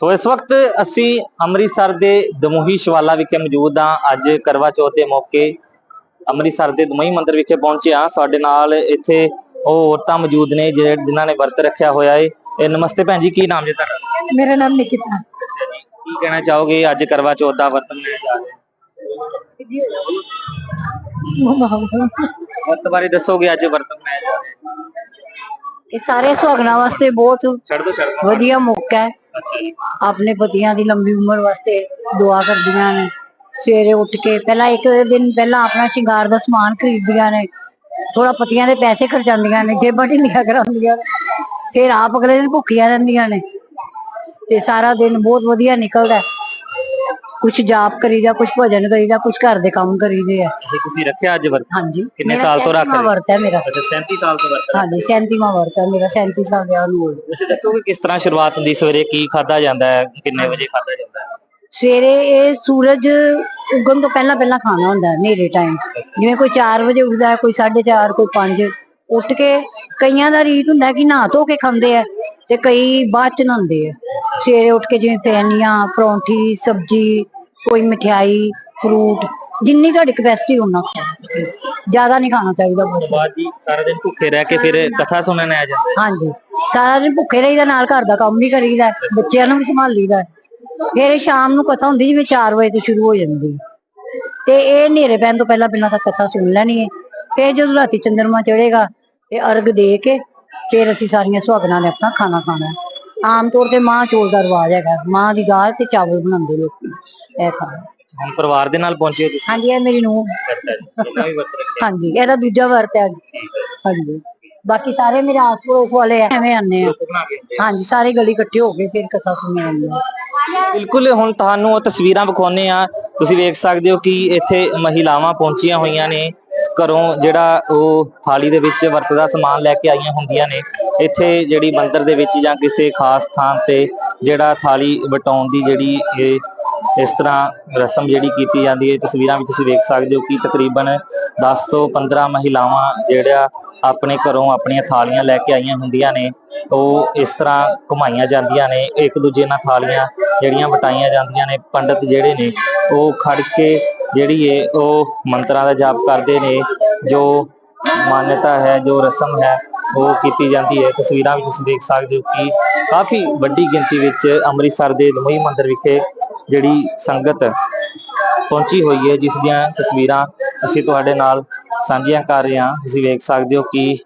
ਸੋ ਇਸ ਵਕਤ ਅਸੀਂ ਅੰਮ੍ਰਿਤਸਰ ਦੇ ਦਮੋਹੀ ਸ਼ਿਵਾਲਾ ਵਿਖੇ ਮੌਜੂਦ ਹਾਂ। ਅੱਜ ਕਰਵਾ ਚੌਥ ਦੇ ਮੌਕੇ ਅੰਮ੍ਰਿਤਸਰ ਦੇ ਦਮੋਹੀ ਮੰਦਿਰ ਵਿਖੇ ਪਹੁੰਚੇ ਹਾਂ। ਸਾਡੇ ਨਾਲ ਇੱਥੇ ਉਹ ਔਰਤਾਂ ਮੌਜੂਦ ਨੇ ਜਿਹੜੇ ਜਿਨ੍ਹਾਂ ਨੇ ਵਰਤ ਰੱਖਿਆ ਹੋਇਆ ਹੈ ਇਹ ਨਮਸਤੇ ਭੈਣ ਜੀ ਕੀ ਨਾਮ ਜੀ ਤੁਹਾਡਾ? ਮੇਰਾ ਨਾਮ ਨਿਕਿਤਾ। ਕੀ ਕਹਿਣਾ ਚਾਹੋਗੇ ਅੱਜ ਕਰਵਾ ਚੌਥ ਦਾ ਵਰਤ ਮਨਾਇਆ ਜਾ ਰਿਹਾ ਵਰਤ ਬਾਰੇ ਦੱਸੋਗੇ ਅੱਜ ਵਰਤ ਮਨਾਇਆ ਜਾ ਰਿਹਾ ਇਹ ਸਾਰੇ ਸੁਹਾਗਣਾ ਵਾਸਤੇ ਬਹੁਤ ਛੱਡ ਦੋ ਛੱਡ ਦਿਓ। ਵਧੀਆ ਮੌਕਾ ਹੈ। ਆਪਣੇ ਪਤੀਆਂ ਦੀ ਲੰਬੀ ਉਮਰ ਵਾਸਤੇ ਦੁਆ ਕਰਦੀਆਂ ਨੇ। ਸਵੇਰੇ ਉੱਠ ਕੇ ਪਹਿਲਾਂ ਇੱਕ ਦਿਨ ਪਹਿਲਾਂ ਆਪਣਾ ਸ਼ਿੰਗਾਰ ਦਾ ਸਮਾਨ ਖਰੀਦਦੀਆਂ ਨੇ। ਥੋੜਾ ਪਤੀਆਂ ਦੇ ਪੈਸੇ ਖਰਚਾਉਂਦੀਆਂ ਨੇ, ਜੇਬਾਂ ਢਿੱਲੀਆਂ ਕਰਾਉਂਦੀਆਂ ਨੇ। ਫਿਰ ਆਪ ਅਗਲੇ ਦਿਨ ਭੁੱਖੀਆਂ ਰਹਿੰਦੀਆਂ ਨੇ। ਤੇ ਸਾਰਾ ਦਿਨ ਬਹੁਤ ਵਧੀਆ ਨਿਕਲਦਾ ਕੁਝ ਜਾਪ ਕਰੀਦਾ ਕੁਝ ਭਜਨ ਕਰੀਦਾ ਕੁਝ ਘਰ ਦੇ ਕੰਮ ਕਰੀਦੇ ਆ। ਇਹ ਤੁਸੀਂ ਰੱਖਿਆ ਅੱਜ ਵਰਤ? ਹਾਂਜੀ। ਕਿੰਨੇ ਮੇਰਾ ਸਾਲ ਤੋਂ ਰੱਖ 37ਵਾਂ ਰਹੇ? ਵਰਤ ਹੈ ਮੇਰਾ। ਅੱਛਾ 37 ਸਾਲ ਤੋਂ ਵਰਤ ਰਹੇ। ਹਾਂਜੀ 37ਵਾਂ ਵਰਤ ਹੈ ਮੇਰਾ 37 ਸਾਲ ਵਿਆਹ ਨੂੰ ਹੋ ਗਿਆ ਵੈਸੇ ਦੱਸੋਗੇ ਕਿਸ ਤਰ੍ਹਾਂ ਸ਼ੁਰੂਆਤ ਹੁੰਦੀ ਸਵੇਰੇ ਕੀ ਖਾਦਾ ਜਾਂਦਾ ਹੈ? ਕਿੰਨੇ ਵਜੇ ਖਾਦਾ ਜਾਂਦਾ ਹੈ? ਸਵੇਰੇ ਇਹ ਸੂਰਜ ਉਗਣ ਤੋਂ ਪਹਿਲਾਂ ਪਹਿਲਾਂ ਖਾਣਾ ਹੁੰਦਾ ਹੈ ਹਨੇਰੇ ਟਾਈਮ ਜਿਵੇਂ ਕੋਈ 4 ਵਜੇ ਉੱਠਦਾ ਹੈ ਕੋਈ 4:30 ਕੋਈ 5 ਉੱਠ ਕੇ ਕਈਆਂ ਦਾ ਰੀਤ ਹੁੰਦਾ ਕਿ ਨਹਾ ਧੋ ਕੇ ਖਾਂਦੇ ਆ ਤੇ ਕਈ ਬਾਅਦ ਚ ਨਹਾਉਂਦੇ ਆ ਸਵੇਰੇ ਉੱਠ ਕੇ ਜਿਵੇਂ ਫੈਨੀਆਂ ਪਰੌਂਠੀ ਸਬਜੀ ਕੋਈ ਮਠਿਆਈ ਫਰੂਟ ਜਿੰਨੀ ਤੁਹਾਡੀ ਕਪੈਸਿਟੀ ਖਾਓ। ਜ਼ਿਆਦਾ ਨਹੀਂ ਖਾਣਾ ਚਾਹੀਦਾ ਬਸ ਬਾਅਦ ਜੀ ਸਾਰਾ ਦਿਨ ਭੁੱਖੇ ਰਹਿ ਕੇ ਫਿਰ ਕਥਾ ਸੁਣਨ ਆ ਜਾਂਦੇ। ਹਾਂਜੀ। ਸਾਰਾ ਦਿਨ ਭੁੱਖੇ ਰਹੀਦਾ ਨਾਲ ਘਰ ਦਾ ਕੰਮ ਵੀ ਕਰੀਦਾ ਬੱਚਿਆਂ ਨੂੰ ਵੀ ਸੰਭਾਲੀਦਾ ਫਿਰ ਸ਼ਾਮ ਨੂੰ ਕਥਾ ਹੁੰਦੀ ਜਿਵੇਂ 4 ਵਜੇ ਤੋਂ ਸ਼ੁਰੂ ਹੋ ਜਾਂਦੀ। ਤੇ ਇਹ ਹਨੇਰੇ ਪੈਣ ਤੋਂ ਪਹਿਲਾਂ ਪਹਿਲਾਂ ਤਾਂ ਕਥਾ ਸੁਣ ਲੈਣੀ ਹੈ ਫਿਰ ਜਦੋਂ ਰਾਤੀ ਚੰਦਰਮਾ ਚੜੇਗਾ ਤੇ ਅਰਗ ਦੇ ਕੇ ਫਿਰ ਅਸੀਂ ਸਾਰੀਆਂ ਸੁਹਾਗਣਾਂ ਨੇ ਆਪਣਾ ਖਾਣਾ ਖਾਣਾ। ਆਮ ਤੌਰ ਤੇ ਮਾਂ ਚੋਲ ਦਾ ਰਿਵਾਜ ਹੈਗਾ। ਮਾਂ ਦੀ ਦਾਲ ਤੇ ਚਾਵਲ ਬਣਾਉਂਦੇ ਲੋਕੀ। ਇਹ ਖਾਣਾ ਹੁਣ ਪਰਿਵਾਰ ਦੇ ਨਾਲ ਪਹੁੰਚੇ ਹੋ ਤੁਸੀਂ? ਹਾਂਜੀ ਇਹ ਮੇਰੀ ਨੂੰਹ। ਅੱਛਾ ਜੀ ਇਹਨਾਂ ਵੀ ਵਰਤ ਰੱਖਿਆ ਹਾਂਜੀ ਇਹਦਾ ਦੂਜਾ ਵਰਤ ਹੈ। ਹਾਂਜੀ। ਬਾਕੀ ਸਾਰੇ ਮੇਰੇ ਆਸ ਪੜੋਸ ਵਾਲੇ ਐਵੇਂ ਆਨੇ ਆ। ਬਣਾ ਕੇ ਆਉਂਦੇ ਆ। ਹਾਂਜੀ ਸਾਰੀ ਗਲੀ ਇਕੱਠੇ ਹੋ ਕੇ ਫਿਰ ਕਥਾ ਸੁਣਨ ਆਉਂਦੇ ਆ। ਬਿਲਕੁਲ ਹੁਣ ਤੁਹਾਨੂੰ ਉਹ ਤਸਵੀਰਾਂ ਵਿਖਾਉਨੇ ਆ। ਤੁਸੀਂ ਵੇਖ ਸਕਦੇ ਹੋ ਕਿ ਇੱਥੇ ਮਹਿਲਾਵਾਂ ਪਹੁੰਚੀਆਂ ਹੋਈਆਂ ਨੇ। ਘਰੋਂ ਜਿਹੜਾ ਉਹ ਥਾਲੀ ਦੇ ਵਿੱਚ ਵਰਤਦਾ ਸਮਾਨ ਲੈ ਕੇ ਆਈਆਂ ਹੁੰਦੀਆਂ ਨੇ। ਇੱਥੇ ਜਿਹੜੀ ਮੰਦਿਰ ਦੇ ਵਿੱਚ ਜਾਂ ਕਿਸੇ ਖਾਸ ਥਾਂ ਤੇ ਜਿਹੜਾ ਥਾਲੀ ਵਟਾਉਣ ਦੀ ਜਿਹੜੀ ਇਹ ਇਸ ਤਰ੍ਹਾਂ ਰਸਮ ਜਿਹੜੀ ਕੀਤੀ ਜਾਂਦੀ ਹੈ ਤਸਵੀਰਾਂ ਵਿੱਚ ਤੁਸੀਂ ਵੇਖ ਸਕਦੇ ਹੋ ਕਿ ਤਕਰੀਬਨ 10 ਤੋਂ 15 ਮਹਿਲਾਵਾਂ ਜਿਹੜਾ ਆਪਣੇ ਘਰੋਂ ਆਪਣੀਆਂ ਥਾਲੀਆਂ ਲੈ ਕੇ ਆਈਆਂ ਹੁੰਦੀਆਂ ਨੇ। ਉਹ ਇਸ ਤਰ੍ਹਾਂ ਘੁਮਾਈਆਂ ਜਾਂਦੀਆਂ ਨੇ। ਇੱਕ ਦੂਜੇ ਨਾਲ ਥਾਲੀਆਂ ਜਿਹੜੀਆਂ ਵਟਾਈਆਂ ਜਾਂਦੀਆਂ ਨੇ। ਪੰਡਤ ਜਿਹੜੇ ਨੇ, ਉਹ ਖੜ ਕੇ ਜਿਹੜੀ ਏ ਉਹ ਮੰਤਰਾਂ ਦਾ ਜਾਪ ਕਰਦੇ ਨੇ, ਜੋ ਮਾਨਤਾ ਹੈ, ਜੋ ਰਸਮ ਹੈ, ਉਹ ਕੀਤੀ ਜਾਂਦੀ ਹੈ। ਤਸਵੀਰਾਂ ਵੀ ਤੁਸੀਂ ਦੇਖ ਸਕਦੇ ਹੋ ਕਿ ਕਾਫੀ ਵੱਡੀ ਗਿਣਤੀ ਵਿੱਚ ਅੰਮ੍ਰਿਤਸਰ ਦੇ ਦਮੋਈ ਮੰਦਿਰ ਵਿਖੇ ਜਿਹੜੀ ਸੰਗਤ ਪਹੁੰਚੀ ਹੋਈ ਹੈ, ਜਿਸ ਦੀਆਂ ਤਸਵੀਰਾਂ ਅਸੀਂ ਤੁਹਾਡੇ ਨਾਲ ਸਾਂਝੀਆਂ ਕਰ ਰਹੇ ਹਾਂ। ਤੁਸੀਂ ਵੇਖ ਸਕਦੇ ਹੋ ਕਿ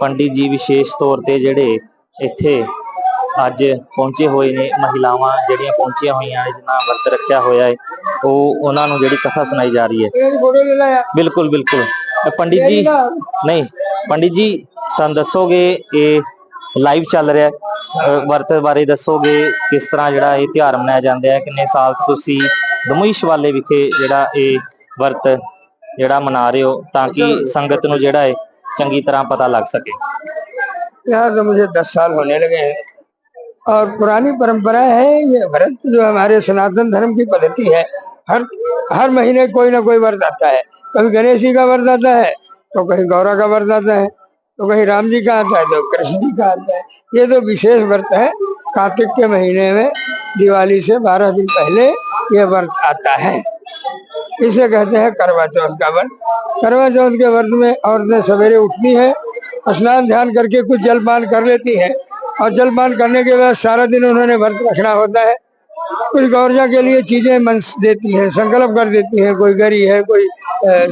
ਪੰਡਿਤ ਜੀ ਵਿਸ਼ੇਸ਼ ਤੌਰ ਤੇ ਜਿਹੜੇ ਇੱਥੇ ਅੱਜ ਪਹੁੰਚੇ ਹੋਏ ਨੇ, ਮਹਿਲਾਵਾਂ ਜਿਹੜੀਆਂ ਪਹੁੰਚੀਆਂ ਹੋਈਆਂ ਨੇ, ਜਿਨ੍ਹਾਂ ਵਰਤ ਰੱਖਿਆ ਹੋਇਆ ਹੈ। ਉਹ ਉਹਨਾਂ ਨੂੰ ਜਿਹੜੀ ਕਥਾ ਸੁਣਾਈ ਜਾ ਰਹੀ ਹੈ ਬਿਲਕੁਲ ਬਿਲਕੁਲ ਅ, ਪੰਡਿਤ ਜੀ ਨਹੀਂ ਪੰਡਿਤ ਜੀ ਸਾਨੂੰ ਦੱਸੋਗੇ ਇਹ ਲਾਈਵ ਚੱਲ ਰਿਹਾ ਹੈ ਅ, ਵਰਤ ਬਾਰੇ ਦੱਸੋਗੇ ਕਿਸ ਤਰ੍ਹਾਂ ਜਿਹੜਾ ਇਹ ਤਿਉਹਾਰ ਮਨਾਇਆ ਜਾਂਦਾ ਹੈ ਕਿੰਨੇ ਸਾਲ ਤੋਂ ਤੁਸੀਂ ਦਮੋਈ ਸ਼ਿਵਾਲੇ ਵਿਖੇ ਜਿਹੜਾ ਇਹ ਵਰਤ ਜਿਹੜਾ ਮਨਾ ਰਹੇ ਹੋ ਤਾਂ ਕਿ ਸੰਗਤ ਨੂੰ ਜਿਹੜਾ ਹੈ ਚੰਗੀ ਤਰ੍ਹਾਂ ਪਤਾ ਲੱਗ ਸਕੇ यहाँ तो मुझे दस साल होने लगे हैं और पुरानी परंपरा है ये व्रत जो हमारे सनातन धर्म की पद्धति है हर हर महीने कोई ना कोई व्रत आता है। कभी गणेश जी का व्रत आता है तो कहीं गौरा का व्रत आता है तो कहीं राम जी का आता है तो कृष्ण जी का आता है। ये तो विशेष व्रत है। कार्तिक के महीने में, दिवाली से बारह दिन पहले ये व्रत आता है। इसे कहते हैं करवा चौथ का व्रत। करवा चौथ के व्रत में औरतें सवेरे उठती है, स्नान ध्यान करके कुछ जलपान कर लेती है, और जलपान करने के बाद सारा दिन उन्होंने व्रत रखना होता है। कुछ गौरजा के लिए चीज़ें मन देती है, संकल्प कर देती है, कोई गरी है, कोई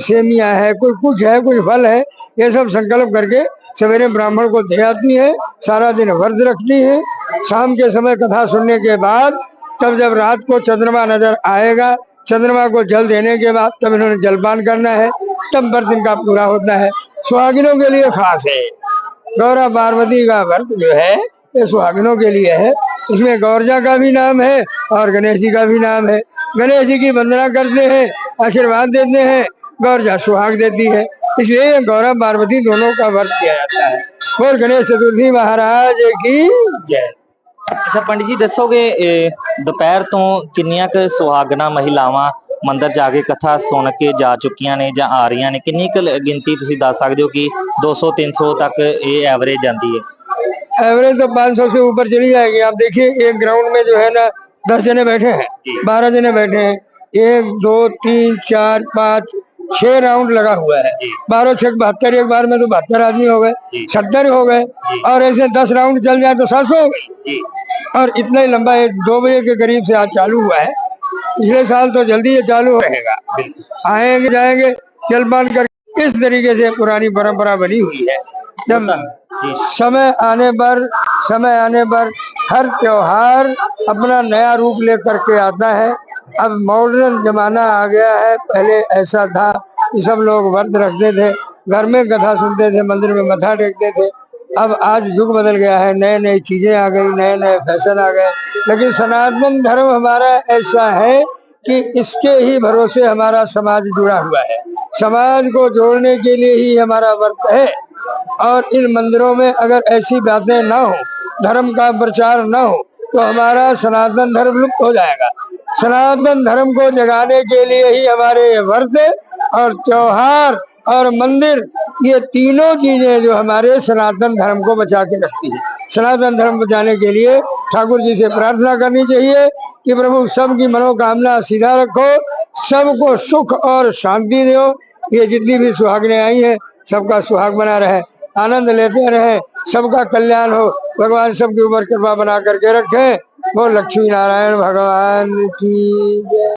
सेमिया है, कोई कुछ है, कुछ फल है, ये सब संकल्प करके सवेरे ब्राह्मण को दे आती है, सारा दिन व्रत रखती है, शाम के समय कथा सुनने के बाद तब जब रात को चंद्रमा नज़र आएगा, चंद्रमा को जल देने के बाद तब इन्होंने जलपान करना है, तब व्रत इनका पूरा होता है। सुहागिनों के लिए खास है। गौरा पार्वती का व्रत जो है, ये सुहागिनों के लिए है। इसमें गौरजा का भी नाम है और गणेश जी का भी नाम है गणेश जी की वंदना करते हैं आशीर्वाद देते हैं गौरजा सुहाग देती है इसलिए ये गौरा पार्वती दोनों का व्रत किया जाता है और गणेश चतुर्थी महाराज की जय ਅੱਛਾ ਪੰਡਿਤ ਜੀ ਦੱਸੋਗੇ ਇਹ ਦੁਪਹਿਰ ਤੋਂ ਕਿੰਨੀਆਂ ਕੁ ਸੁਹਾਗਣਾ ਮਹਿਲਾਵਾਂ ਮੰਦਿਰ ਜਾ ਕੇ ਕਥਾ ਸੁਣ ਕੇ ਜਾ ਚੁੱਕੀਆਂ ਨੇ ਜਾਂ ਆ ਰਹੀਆਂ ਨੇ ਕਿੰਨੀ ਕੁ ਲ- ਗਿਣਤੀ ਤੁਸੀਂ ਦੱਸ ਸਕਦੇ ਹੋ ਕਿ 200 300 ਤੱਕ ਇਹ ਐਵਰੇਜ ਜਾਂਦੀ ਹੈ एवरेज तो 500 से ऊपर चली जाएगी आप देखिए एक ग्राउंड में जो है ना दस जने बैठे हैं बारह जने बैठे हैं। एक दो तीन चार पाँच छह राउंड लगा हुआ है। बारह छह बहत्तर एक बार में तो बहत्तर आदमी हो गए सत्तर हो गए और ऐसे दस राउंड चल जाए तो सात सौ हो गई और इतना ही लंबा है दो बजे के करीब से आज चालू हुआ है। पिछले साल तो जल्दी ये चालू रहेगा। आएँगे जाएँगे जलपान कर इस तरीके से पुरानी परंपरा बनी हुई है। जब समय आने पर समय आने पर हर त्योहार अपना नया रूप लेकर के आता है। अब मॉडर्न जमाना आ गया है। पहले ऐसा था कि सब लोग व्रत रखते थे, घर में कथा सुनते थे, मंदिर में मथा टेकते थे। अब आज युग बदल गया है नए नई चीज़ें आ गई नए नए फ़ैशन आ गए। लेकिन सनातन धर्म हमारा ऐसा है कि इसके ही भरोसे हमारा समाज जुड़ा हुआ है। समाज को जोड़ने के लिए ही हमारा व्रत है। और इन मंदिरों में अगर ऐसी बातें ना हो, धर्म का प्रचार न हो तो हमारा सनातन धर्म लुप्त हो जाएगा। सनातन धर्म को जगाने के लिए ही हमारे व्रत और त्योहार और मंदिर, ये तीनों चीज़ें जो हमारे सनातन धर्म को बचा के रखती है। सनातन धर्म बचाने के लिए ठाकुर जी से प्रार्थना करनी चाहिए कि प्रभु, सबकी मनोकामना सीधा रखो, सबको सुख और शांति दो। ये जितनी भी सुहागने आई है, सबका सुहाग बना रहे, आनंद लेते रहे, सबका कल्याण हो। भगवान सबके ऊपर कृपा बना करके रखे। वो लक्ष्मी नारायण भगवान की जय।